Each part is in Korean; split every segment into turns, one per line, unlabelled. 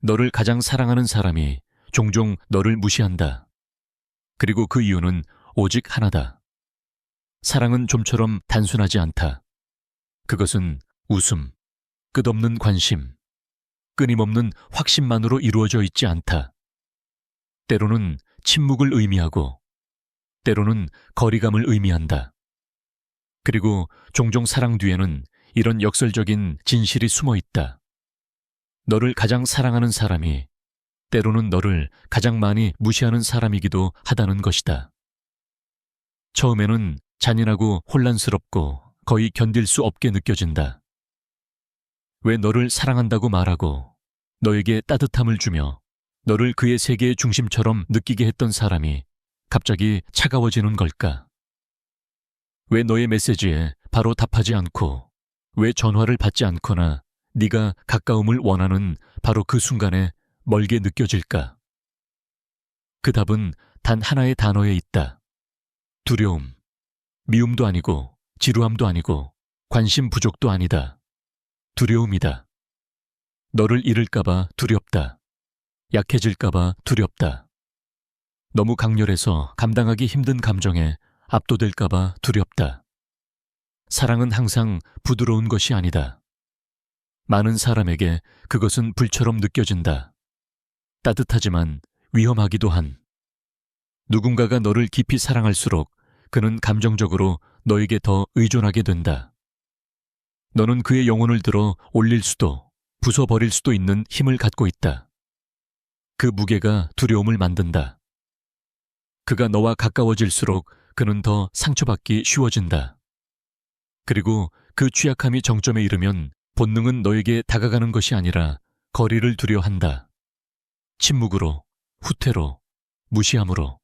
너를 가장 사랑하는 사람이 종종 너를 무시한다. 그리고 그 이유는 오직 하나다. 사랑은 좀처럼 단순하지 않다. 그것은 웃음, 끝없는 관심, 끊임없는 확신만으로 이루어져 있지 않다. 때로는 침묵을 의미하고, 때로는 거리감을 의미한다. 그리고 종종 사랑 뒤에는 이런 역설적인 진실이 숨어 있다. 너를 가장 사랑하는 사람이 때로는 너를 가장 많이 무시하는 사람이기도 하다는 것이다. 처음에는 잔인하고 혼란스럽고 거의 견딜 수 없게 느껴진다. 왜 너를 사랑한다고 말하고 너에게 따뜻함을 주며 너를 그의 세계의 중심처럼 느끼게 했던 사람이 갑자기 차가워지는 걸까? 왜 너의 메시지에 바로 답하지 않고 왜 전화를 받지 않거나 네가 가까움을 원하는 바로 그 순간에 멀게 느껴질까? 그 답은 단 하나의 단어에 있다. 두려움. 미움도 아니고 지루함도 아니고 관심 부족도 아니다. 두려움이다. 너를 잃을까봐 두렵다. 약해질까봐 두렵다. 너무 강렬해서 감당하기 힘든 감정에 압도될까봐 두렵다. 사랑은 항상 부드러운 것이 아니다. 많은 사람에게 그것은 불처럼 느껴진다. 따뜻하지만 위험하기도 한. 누군가가 너를 깊이 사랑할수록 그는 감정적으로 너에게 더 의존하게 된다. 너는 그의 영혼을 들어 올릴 수도 부숴버릴 수도 있는 힘을 갖고 있다. 그 무게가 두려움을 만든다. 그가 너와 가까워질수록 그는 더 상처받기 쉬워진다. 그리고 그 취약함이 정점에 이르면 본능은 너에게 다가가는 것이 아니라 거리를 두려 한다. 침묵으로, 후퇴로, 무시함으로.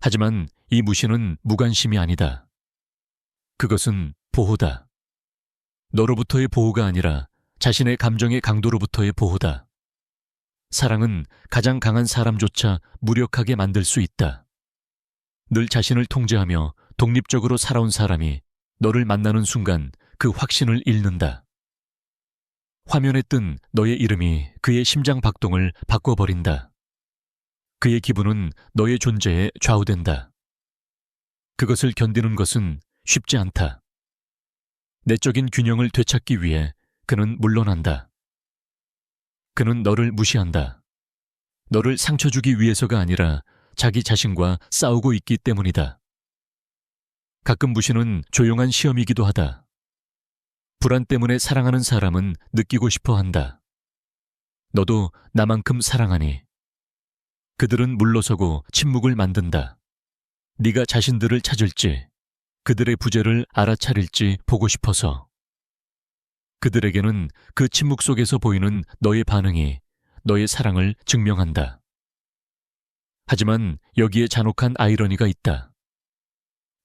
하지만 이 무시는 무관심이 아니다. 그것은 보호다. 너로부터의 보호가 아니라 자신의 감정의 강도로부터의 보호다. 사랑은 가장 강한 사람조차 무력하게 만들 수 있다. 늘 자신을 통제하며 독립적으로 살아온 사람이 너를 만나는 순간 그 확신을 잃는다. 화면에 뜬 너의 이름이 그의 심장 박동을 바꿔버린다. 그의 기분은 너의 존재에 좌우된다. 그것을 견디는 것은 쉽지 않다. 내적인 균형을 되찾기 위해 그는 물러난다. 그는 너를 무시한다. 너를 상처 주기 위해서가 아니라 자기 자신과 싸우고 있기 때문이다. 가끔 무시는 조용한 시험이기도 하다. 불안 때문에 사랑하는 사람은 느끼고 싶어 한다. 너도 나만큼 사랑하니. 그들은 물러서고 침묵을 만든다. 네가 자신들을 찾을지, 그들의 부재를 알아차릴지 보고 싶어서. 그들에게는 그 침묵 속에서 보이는 너의 반응이 너의 사랑을 증명한다. 하지만 여기에 잔혹한 아이러니가 있다.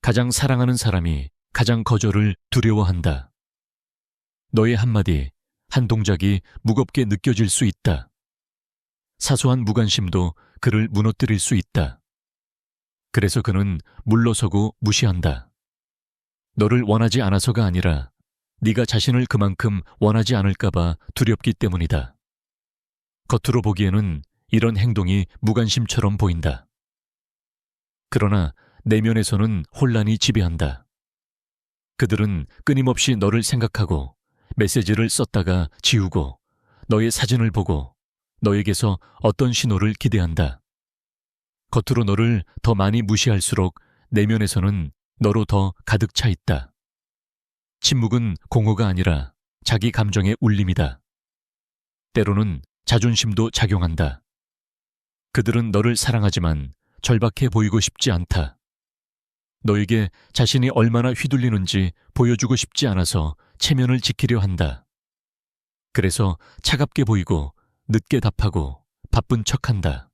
가장 사랑하는 사람이 가장 거절을 두려워한다. 너의 한마디, 한 동작이 무겁게 느껴질 수 있다. 사소한 무관심도 그를 무너뜨릴 수 있다. 그래서 그는 물러서고 무시한다. 너를 원하지 않아서가 아니라 네가 자신을 그만큼 원하지 않을까봐 두렵기 때문이다. 겉으로 보기에는 이런 행동이 무관심처럼 보인다. 그러나 내면에서는 혼란이 지배한다. 그들은 끊임없이 너를 생각하고 메시지를 썼다가 지우고 너의 사진을 보고 너에게서 어떤 신호를 기대한다. 겉으로 너를 더 많이 무시할수록 내면에서는 너로 더 가득 차 있다. 침묵은 공허가 아니라 자기 감정의 울림이다. 때로는 자존심도 작용한다. 그들은 너를 사랑하지만 절박해 보이고 싶지 않다. 너에게 자신이 얼마나 휘둘리는지 보여주고 싶지 않아서 체면을 지키려 한다. 그래서 차갑게 보이고 늦게 답하고 바쁜 척한다.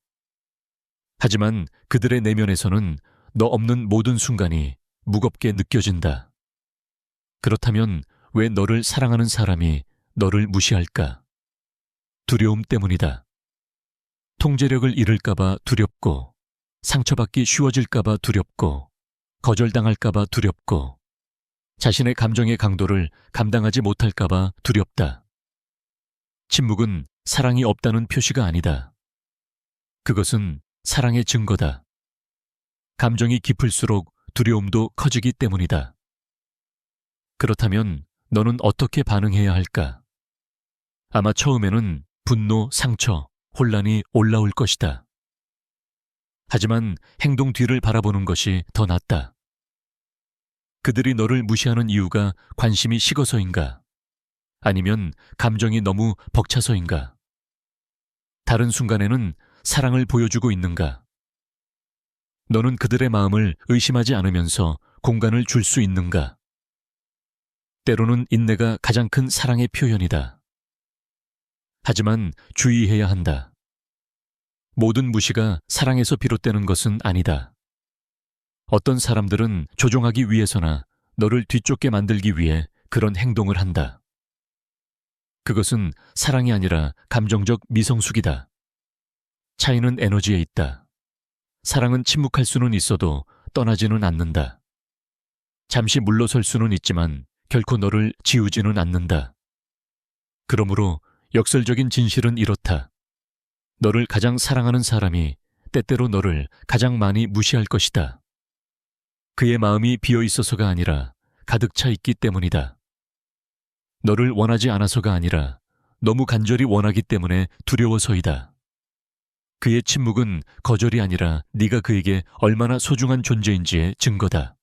하지만 그들의 내면에서는 너 없는 모든 순간이 무겁게 느껴진다. 그렇다면 왜 너를 사랑하는 사람이 너를 무시할까? 두려움 때문이다. 통제력을 잃을까봐 두렵고, 상처받기 쉬워질까봐 두렵고, 거절당할까봐 두렵고, 자신의 감정의 강도를 감당하지 못할까봐 두렵다. 침묵은 사랑이 없다는 표시가 아니다. 그것은 사랑의 증거다. 감정이 깊을수록 두려움도 커지기 때문이다. 그렇다면 너는 어떻게 반응해야 할까? 아마 처음에는 분노, 상처, 혼란이 올라올 것이다. 하지만 행동 뒤를 바라보는 것이 더 낫다. 그들이 너를 무시하는 이유가 관심이 식어서인가? 아니면 감정이 너무 벅차서인가? 다른 순간에는 사랑을 보여주고 있는가? 너는 그들의 마음을 의심하지 않으면서 공간을 줄 수 있는가? 때로는 인내가 가장 큰 사랑의 표현이다. 하지만 주의해야 한다. 모든 무시가 사랑에서 비롯되는 것은 아니다. 어떤 사람들은 조종하기 위해서나 너를 뒤쫓게 만들기 위해 그런 행동을 한다. 그것은 사랑이 아니라 감정적 미성숙이다. 차이는 에너지에 있다. 사랑은 침묵할 수는 있어도 떠나지는 않는다. 잠시 물러설 수는 있지만 결코 너를 지우지는 않는다. 그러므로 역설적인 진실은 이렇다. 너를 가장 사랑하는 사람이 때때로 너를 가장 많이 무시할 것이다. 그의 마음이 비어 있어서가 아니라 가득 차 있기 때문이다. 너를 원하지 않아서가 아니라 너무 간절히 원하기 때문에 두려워서이다. 그의 침묵은 거절이 아니라 네가 그에게 얼마나 소중한 존재인지의 증거다.